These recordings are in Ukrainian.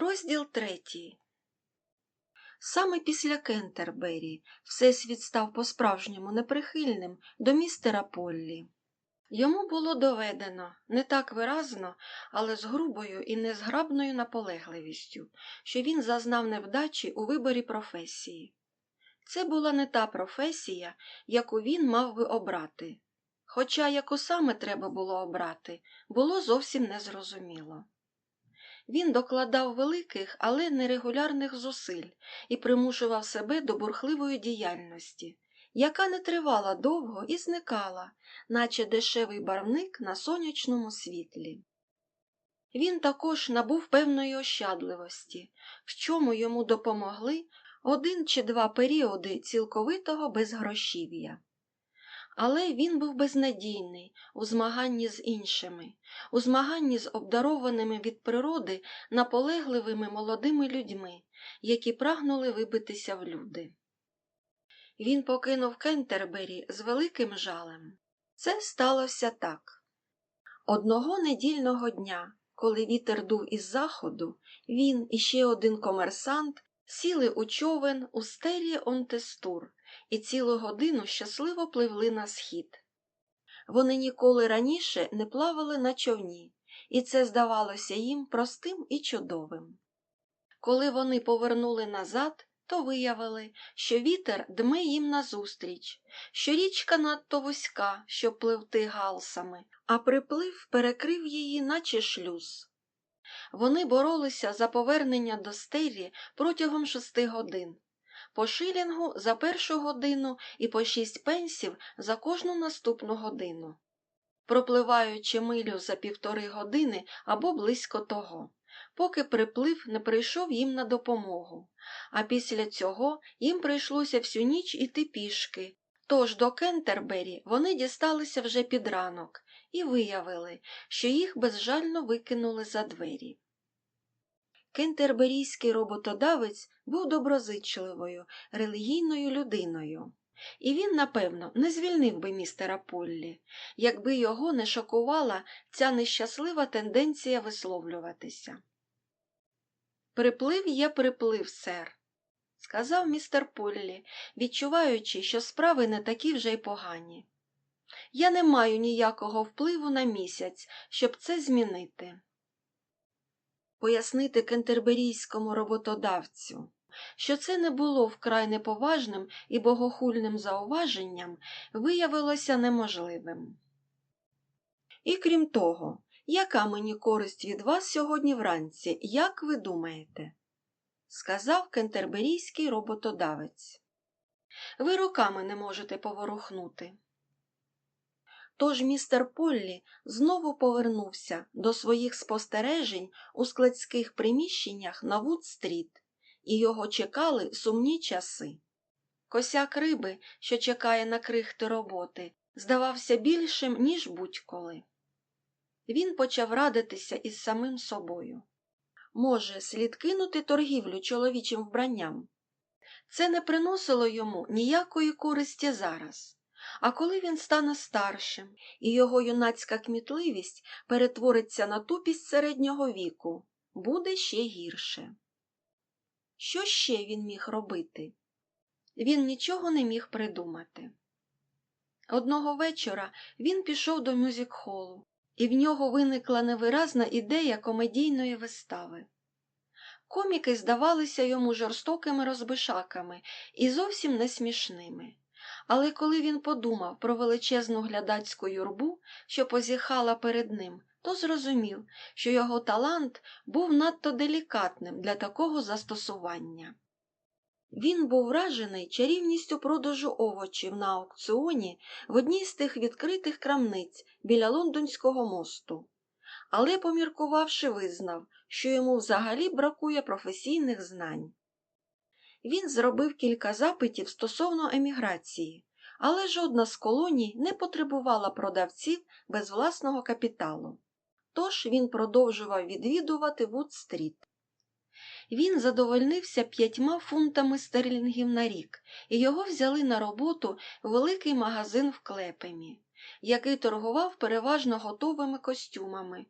Розділ третій. Саме після Кентербері Всесвіт став по-справжньому неприхильним до містера Поллі. Йому було доведено не так виразно, але з грубою і незграбною наполегливістю, що він зазнав невдачі у виборі професії. Це була не та професія, яку він мав би обрати. Хоча яку саме треба було обрати, було зовсім незрозуміло. Він докладав великих, але нерегулярних зусиль і примушував себе до бурхливої діяльності, яка не тривала довго і зникала, наче дешевий барвник на сонячному світлі. Він також набув певної ощадливості, в чому йому допомогли один чи два періоди цілковитого безгрошів'я. Але він був безнадійний у змаганні з іншими, у змаганні з обдарованими від природи наполегливими молодими людьми, які прагнули вибитися в люди. Він покинув Кентербері з великим жалем. Це сталося так. Одного недільного дня, коли вітер дув із заходу, він і ще один комерсант сіли у човен у стелі Онтестур і цілу годину щасливо пливли на схід. Вони ніколи раніше не плавали на човні, і це здавалося їм простим і чудовим. Коли вони повернули назад, то виявили, що вітер дме їм назустріч, що річка надто вузька, щоб пливти галсами, а приплив перекрив її, наче шлюз. Вони боролися за повернення до стелі протягом шести годин, по шилінгу за першу годину і по шість пенсів за кожну наступну годину, пропливаючи милю за півтори години або близько того, поки приплив не прийшов їм на допомогу, а після цього їм прийшлося всю ніч іти пішки. Тож до Кентербері вони дісталися вже під ранок і виявили, що їх безжально викинули за двері. Кентерберійський роботодавець був доброзичливою, релігійною людиною, і він, напевно, не звільнив би містера Поллі, якби його не шокувала ця нещаслива тенденція висловлюватися. Приплив є приплив, сер, сказав містер Поллі, відчуваючи, що справи не такі вже й погані. Я не маю ніякого впливу на місяць, щоб це змінити пояснити кентерберійському роботодавцю, що це не було вкрай неповажним і богохульним зауваженням, виявилося неможливим. І крім того, яка мені користь від вас сьогодні вранці, як ви думаєте? сказав кентерберійський роботодавець. Ви руками не можете поворухнути. Тож містер Поллі знову повернувся до своїх спостережень у складських приміщеннях на Вуд-стріт, і його чекали сумні часи. Косяк риби, що чекає на крихти роботи, здавався більшим, ніж будь-коли. Він почав радитися із самим собою. Може, слід кинути торгівлю чоловічим вбранням? Це не приносило йому ніякої користі зараз. А коли він стане старшим, і його юнацька кмітливість перетвориться на тупість середнього віку, буде ще гірше. Що ще він міг робити? Він нічого не міг придумати. Одного вечора він пішов до мюзик-холу, і в нього виникла невиразна ідея комедійної вистави. Коміки здавалися йому жорстокими розбишаками і зовсім не смішними. Але коли він подумав про величезну глядацьку юрбу, що позіхала перед ним, то зрозумів, що його талант був надто делікатним для такого застосування. Він був вражений чарівністю продажу овочів на аукціоні в одній з тих відкритих крамниць біля Лондонського мосту, але, поміркувавши, визнав, що йому взагалі бракує професійних знань. Він зробив кілька запитів стосовно еміграції, але жодна з колоній не потребувала продавців без власного капіталу. Тож він продовжував відвідувати Вуд-стріт. Він задовольнився п'ятьма фунтами стерлінгів на рік, і його взяли на роботу в великий магазин в Клепемі, який торгував переважно готовими костюмами,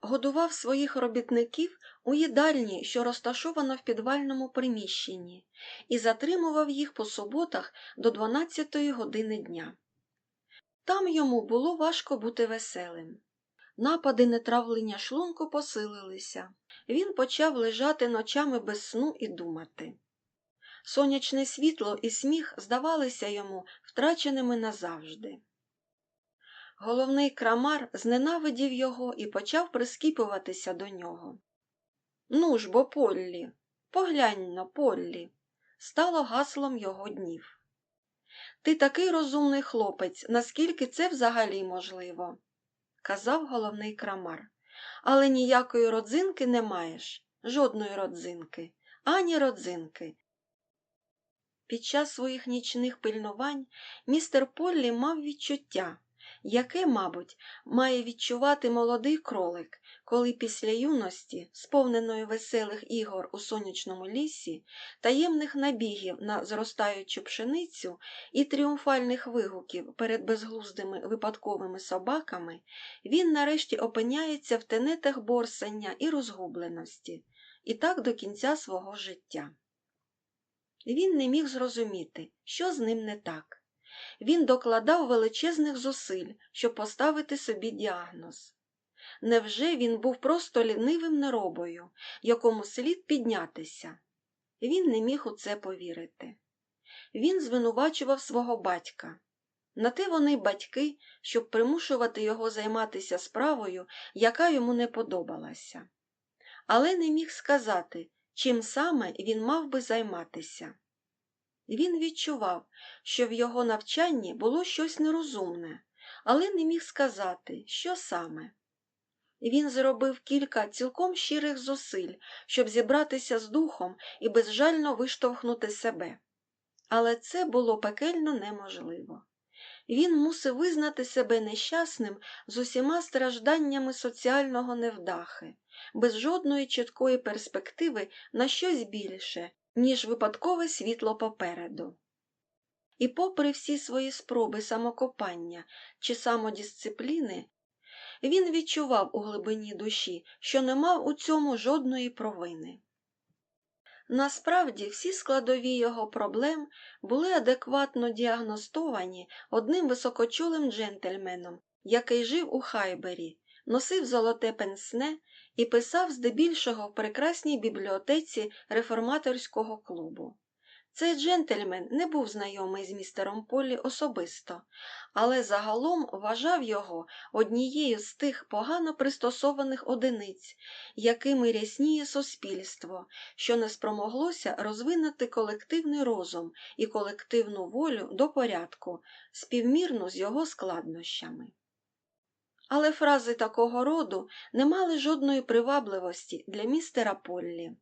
годував своїх робітників у їдальні, що розташована в підвальному приміщенні, і затримував їх по суботах до 12 години дня. Там йому було важко бути веселим. Напади нетравлення шлунку посилилися. Він почав лежати ночами без сну і думати. Сонячне світло і сміх здавалися йому втраченими назавжди. Головний крамар зненавидів його і почав прискіпуватися до нього. Ну ж бо, Поллі, поглянь на Поллі, стало гаслом його днів. Ти такий розумний хлопець, наскільки це взагалі можливо, казав головний крамар. Але ніякої родзинки не маєш, жодної родзинки, ані родзинки. Під час своїх нічних пильнувань містер Поллі мав відчуття, яке, мабуть, має відчувати молодий кролик, коли після юності, сповненої веселих ігор у сонячному лісі, таємних набігів на зростаючу пшеницю і тріумфальних вигуків перед безглуздими випадковими собаками, він нарешті опиняється в тенетах борсання і розгубленості, і так до кінця свого життя. Він не міг зрозуміти, що з ним не так. Він докладав величезних зусиль, щоб поставити собі діагноз. Невже він був просто лінивим неробою, якому слід піднятися? Він не міг у це повірити. Він звинувачував свого батька. На те вони батьки, щоб примушувати його займатися справою, яка йому не подобалася. Але не міг сказати, чим саме він мав би займатися. Він відчував, що в його навчанні було щось нерозумне, але не міг сказати, що саме. Він зробив кілька цілком щирих зусиль, щоб зібратися з духом і безжально виштовхнути себе. Але це було пекельно неможливо. Він мусив визнати себе нещасним з усіма стражданнями соціального невдахи, без жодної чіткої перспективи на щось більше, ніж випадкове світло попереду. І попри всі свої спроби самокопання чи самодисципліни, він відчував у глибині душі, що не мав у цьому жодної провини. Насправді всі складові його проблем були адекватно діагностовані одним високочолим джентльменом, який жив у Хайбері, носив золоте пенсне і писав здебільшого в прекрасній бібліотеці реформаторського клубу. Цей джентльмен не був знайомий з містером Поллі особисто, але загалом вважав його однією з тих погано пристосованих одиниць, якими рясніє суспільство, що не спромоглося розвинути колективний розум і колективну волю до порядку, співмірну з його складнощами. Але фрази такого роду не мали жодної привабливості для містера Поллі.